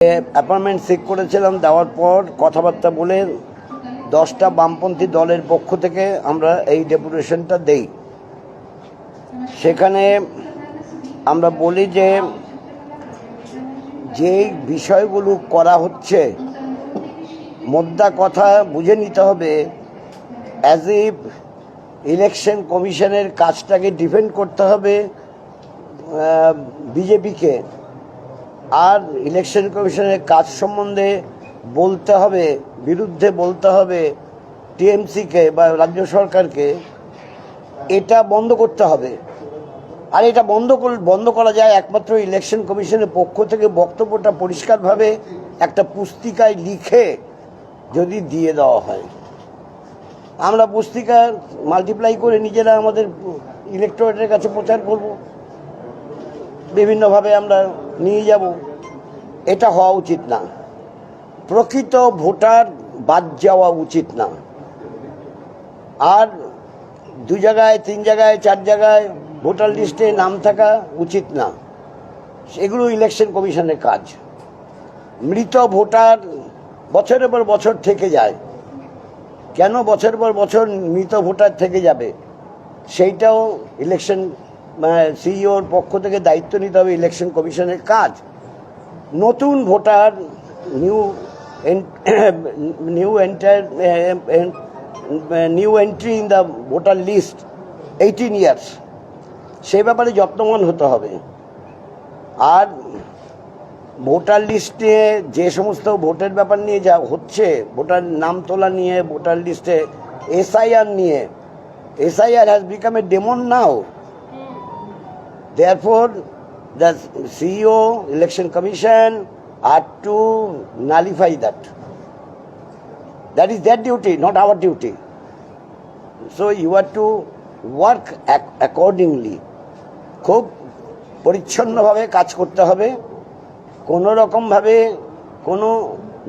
Appointment check করেছিলাম, দেওয়ার পর কথাবার্তা বলে দশটা বামপন্থী দলের পক্ষ থেকে আমরা এই ডেপুটেশনটা দেই। সেখানে আমরা বলি যে যে বিষয়গুলো করা হচ্ছে, মোদ্দা কথা বুঝে নিতে হবে অ্যাজ ইফ ইলেকশন কমিশনের কাজটাকে ডিফেন্ড করতে হবে বিজেপিকে। আর ইলেকশন কমিশনের কাজ সম্বন্ধে বলতে হবে, বিরুদ্ধে বলতে হবে টিএমসিকে বা রাজ্য সরকারকে, এটা বন্ধ করতে হবে। আর এটা বন্ধ বন্ধ করা যায় একমাত্র ইলেকশন কমিশনের পক্ষ থেকে বক্তব্যটা পরিষ্কারভাবে একটা পুস্তিকায় লিখে যদি দিয়ে দেওয়া হয়। আমরা পুস্তিকা মাল্টিপ্লাই করে নিজেরা আমাদের ইলেকটোরেটের কাছে প্রচার করব। বিভিন্নভাবে আমরা নিয়ে যাব, এটা হওয়া উচিত না। প্রকৃত ভোটার বাদ যাওয়া উচিত না। আর দু জায়গায়, তিন জায়গায়, চার জায়গায় ভোটার লিস্টে নাম থাকা উচিত না। এগুলো ইলেকশন কমিশনের কাজ। মৃত ভোটার বছরের পর বছর থেকে যায়। কেন বছরের পর বছর মৃত ভোটার থেকে যাবে? সেইটাও ইলেকশন সিইওর পক্ষ থেকে দায়িত্ব নিতে হবে ইলেকশন কমিশনের কাজ। নতুন voter new new enter new entry in the voter list eighteen years সেই ব্যাপারে যত্নবান হতে হবে। আর ভোটার লিস্টে যে সমস্ত ভোটের ব্যাপার নিয়ে যা হচ্ছে, ভোটার নাম তোলা নিয়ে, ভোটার লিস্টে এসআইআর নিয়ে SIR has become a demon now Therefore, the CEO, Election Commission are to nullify that. That is their duty, not our duty. So you are to work ac- accordingly. খুব পরিচ্ছন্নভাবে কাজ করতে হবে কোনো রকমভাবে কোনো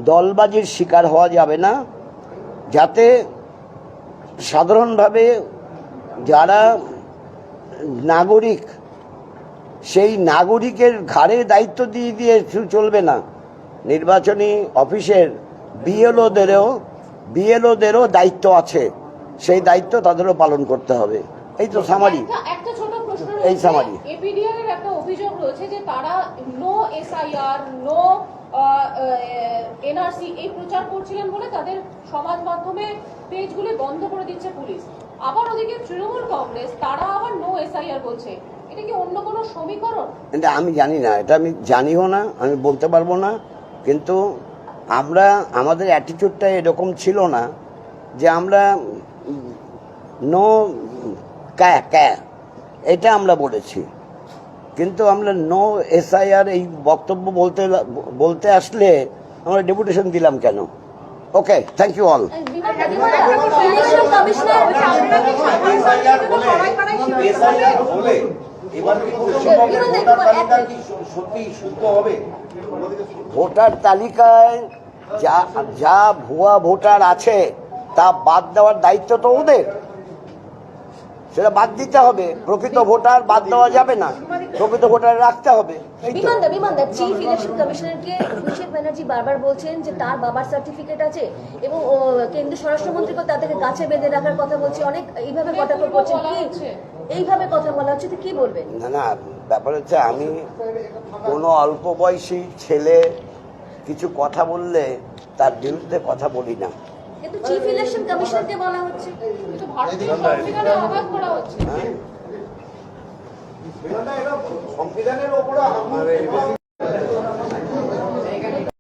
দলবাজির শিকার হওয়া যাবে না যাতে সাধারণভাবে যারা নাগরিক সেই নাগরিকের ঘাড়ে দায়িত্ব দিয়ে দিয়ে শুধু চলবে না। নির্বাচনী অফিসের বিএলওদেরও বিএলওদেরও দায়িত্ব আছে। সেই দায়িত্ব তাদেরও পালন করতে হবে। এই তো সামারি। এই summary। এপিডিআর এর একটা অভিযোগ রয়েছে যে তারা নো এসআইআর নো এনআরসি এই প্রচার করছিলেন বলে তাদের সমাজ মাধ্যমে পেজগুলি বন্ধ করে দিচ্ছে পুলিশ। আবার ওদিকে তৃণমূল কংগ্রেস তারা আবার নো এসআইআর বলছে। এটা কি অন্য কোনো সমীকরণ? এটা আমি জানি না এটা আমি জানিও না আমি বলতে পারব না। কিন্তু আমরা আমাদের অ্যাটিটিউডটা এরকম ছিল না যে আমরা নো ক্যা ক্যা এটা আমরা বলেছি। কিন্তু আমরা নো এসআইআর এই বক্তব্য বলতে বলতে আসলে আমরা ডেপুটেশন দিলাম কেন? Okay thank you all commissioner এবার কি পশ্চিমবঙ্গের ভোটার তালিকা কি সত্যি শুদ্ধ হবে? ভোটার তালিকায় যা যা ভুয়া ভোটার আছে তা বাদ দেওয়ার দায়িত্ব তো ওদের। সেটা বাদ দিতে হবে। প্রকৃত ভোটার বাদ দেওয়া যাবে না। প্রকৃত ভোটার রাখতে হবে এই তো। বিমান দা বিমান দা চিফ ইলেকশন কমিশনারকে অভিষেক ব্যানার্জি বারবার বলছেন যে তার বাবার সার্টিফিকেট আছে এবং কেন্দ্রীয় স্বরাষ্ট্রমন্ত্রীকে তাদেরকে গাছে বেঁধে রাখার কথা বলছে। অনেক এইভাবে কটাক্ষ করছেন। কি এইভাবে কথা বলা হচ্ছে তো কি বলবেন? না না ব্যাপার হচ্ছে আমি কোনো অল্প বয়সী ছেলে কিছু কথা বললে তার বিরুদ্ধে কথা বলি না। কিন্তু চিফ ইলেকশন কমিশনারকে বলা হচ্ছে। কিন্তু ভারতীয় সংবিধানে আঘাত করা হচ্ছে। সংবিধানের ওপরে